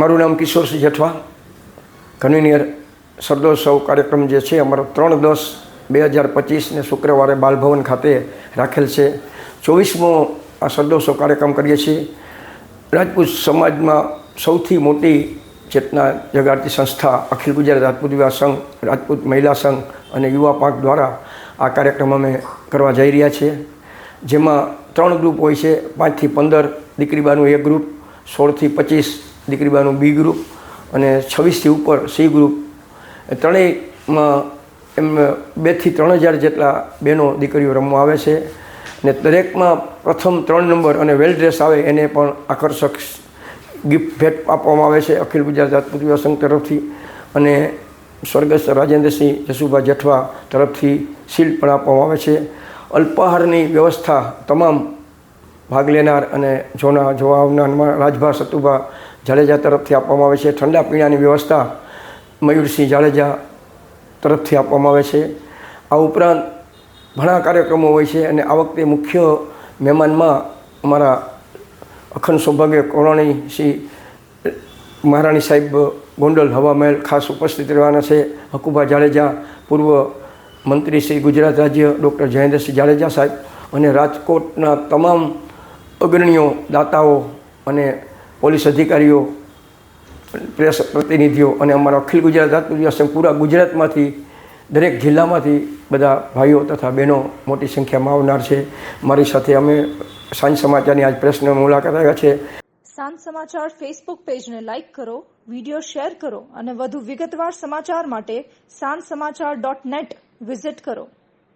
મારું નામ કિશોરસિંહ જેઠવા. કન્વીનિયર સરદોત્સવ કાર્યક્રમ જે છે, અમારો ત્રણ દસ બે હજાર પચીસને શુક્રવારે બાલભવન ખાતે રાખેલ છે. ચોવીસમો આ સરદોત્સવ કાર્યક્રમ કરીએ છીએ. રાજપૂત સમાજમાં સૌથી મોટી ચેતના જગાડતી સંસ્થા અખિલ ગુજરાત રાજપૂત વિવાહ સંઘ, રાજપૂત મહિલા સંઘ અને યુવા પાંખ દ્વારા આ કાર્યક્રમ અમે કરવા જઈ રહ્યા છીએ. જેમાં ત્રણ ગ્રુપ હોય છે, પાંચથી પંદર દીકરીબાનું એક ગ્રુપ, સોળથી પચીસ દીકરીબાનું બી ગ્રુપ અને છવ્વીસથી ઉપર સી ગ્રુપ. ત્રણેયમાં એમ બેથી ત્રણ હજાર જેટલા બહેનો દીકરીઓ રમવા આવે છે ને દરેકમાં પ્રથમ ત્રણ નંબર અને વેલ ડ્રેસ આવે એને પણ આકર્ષક ગિફ્ટ ભેટ આપવામાં આવે છે અખિલ ગુજરાત રાજપૂત વિવાહ સંઘ તરફથી અને સ્વર્ગસ્થ રાજેન્દ્રસિંહ જસુભા જઠવા તરફથી શિલ્ડ પણ આપવામાં આવે છે. અલ્પાહારની વ્યવસ્થા તમામ ભાગ લેનાર અને જોના, જોવા આવનાર રાજભા, સતુભા જાડેજા તરફથી આપવામાં આવે છે. ઠંડા પીણાની વ્યવસ્થા મયુરસિંહ જાડેજા તરફથી આપવામાં આવે છે. આ ઉપરાંત ઘણા કાર્યક્રમો હોય છે અને આ વખતે મુખ્ય મહેમાનમાં અમારા અખંડ સૌભાગ્ય કોરોણી શ્રી મહારાણી સાહેબ ગોંડલ હવા મહેલ ખાસ ઉપસ્થિત રહેવાના છે. હકુભા જાડેજા, પૂર્વ મંત્રી શ્રી ગુજરાત રાજ્ય ડૉક્ટર જયેન્દ્રસિંહ જાડેજા સાહેબ અને રાજકોટના તમામ અગ્રણીઓ, દાતાઓ અને પોલીસ અધિકારીઓ, પ્રેસ પ્રતિનિધિઓ અને અમારા અખિલ ગુજરાત રાજપૂત પૂરા ગુજરાતમાંથી, દરેક જિલ્લામાંથી બધા ભાઈઓ તથા બહેનો મોટી સંખ્યામાં આવનાર છે. મારી સાથે અમે સાંજ સમાચારની આજ પ્રેસને મુલાકાત આવ્યા છે. સાંજ સમાચાર ફેસબુક પેજને લાઇક કરો વીડિયો શેર કરો અને વધુ વિગતવાર સમાચાર માટે સાંજ સમાચાર ડોટ નેટ વિઝિટ કરો.